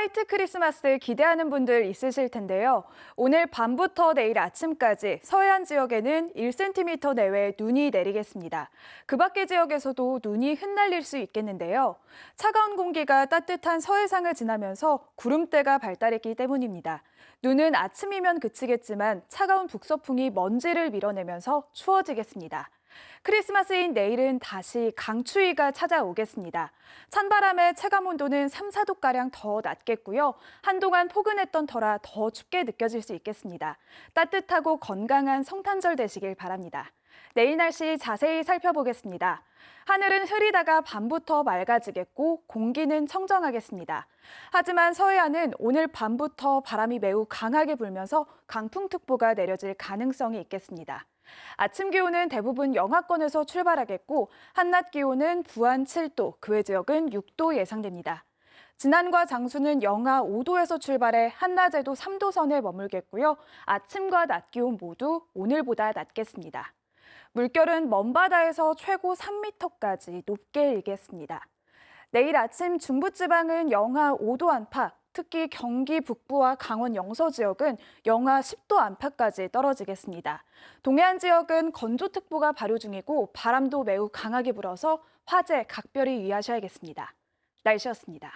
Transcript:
화이트 크리스마스 기대하는 분들 있으실 텐데요. 오늘 밤부터 내일 아침까지 서해안 지역에는 1cm 내외 눈이 내리겠습니다. 그 밖의 지역에서도 눈이 흩날릴 수 있겠는데요. 차가운 공기가 따뜻한 서해상을 지나면서 구름대가 발달했기 때문입니다. 눈은 아침이면 그치겠지만 차가운 북서풍이 먼지를 밀어내면서 추워지겠습니다. 크리스마스인 내일은 다시 강추위가 찾아오겠습니다. 찬바람에 체감 온도는 3, 4도가량 더 낮겠고요. 한동안 포근했던 터라 더 춥게 느껴질 수 있겠습니다. 따뜻하고 건강한 성탄절 되시길 바랍니다. 내일 날씨 자세히 살펴보겠습니다. 하늘은 흐리다가 밤부터 맑아지겠고 공기는 청정하겠습니다. 하지만 서해안은 오늘 밤부터 바람이 매우 강하게 불면서 강풍특보가 내려질 가능성이 있겠습니다. 아침 기온은 대부분 영하권에서 출발하겠고 한낮 기온은 부안 7도, 그 외 지역은 6도 예상됩니다. 진안과 장수는 영하 5도에서 출발해 한낮에도 3도 선에 머물겠고요. 아침과 낮 기온 모두 오늘보다 낮겠습니다. 물결은 먼바다에서 최고 3m까지 높게 일겠습니다. 내일 아침 중부지방은 영하 5도 안팎, 특히 경기 북부와 강원 영서 지역은 영하 10도 안팎까지 떨어지겠습니다. 동해안 지역은 건조특보가 발효 중이고 바람도 매우 강하게 불어서 화재 각별히 유의하셔야겠습니다. 날씨였습니다.